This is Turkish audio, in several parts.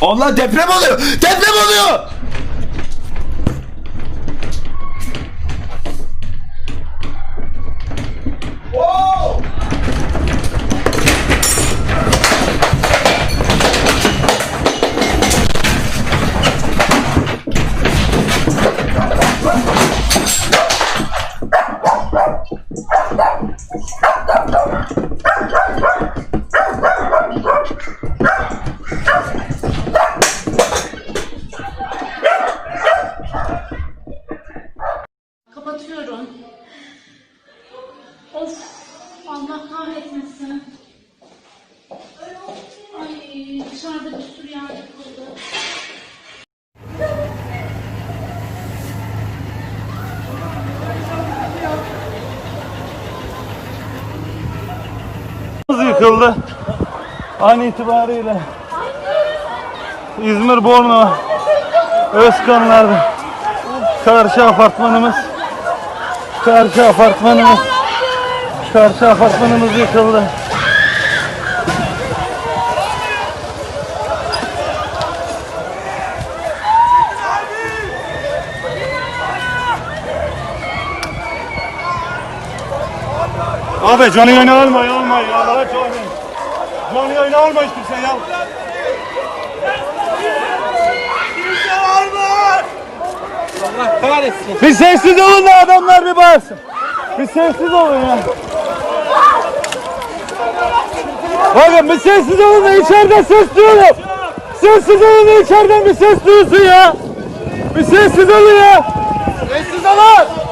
Allah deprem oluyor. Deprem oluyor. Dışarıda bir sürü yer yıkıldı. yıkıldı. An itibariyle İzmir Bornova Özkanlar'da karşı apartmanımız karşı apartmanımız karşı apartmanımız yıkıldı. Abi canı yayını alma alma ya Allah'a canı. Canı yayını alma hiç kimse ya. Bir sessiz olun da adamlar bir bağırsın. Bir sessiz olun ya. Bakın bir sessiz olun da içeriden ses duyuyorum. Sessiz olun da içeriden bir ses duyulsun ya. Bir sessiz olun ya. Sessiz olun.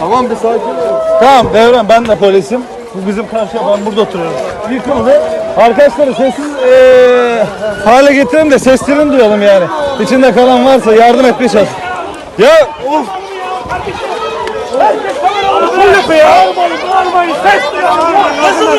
Tamam bir sakin ol. Tamam Devran ben de polisim. Bu bizim karşıya ben burada oturuyorum. Yıkıldı. Arkadaşları sessiz eee hale getirelim de seslerini duyalım yani. İçinde kalan varsa yardım etmeye çalış. Ya of. Şöyle be ya. Bağırmayın, bağırmayın. Ses duyalım. Nasıl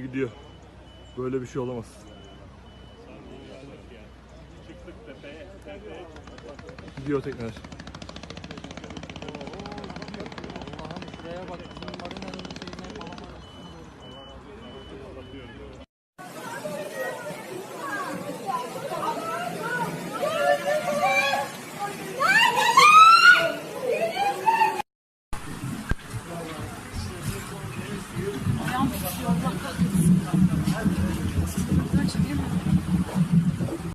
gidiyor. Böyle bir şey olamaz. Gidiyor tekrar. ayağım tutuyor. Allah kahretsin. Buradan çekemem.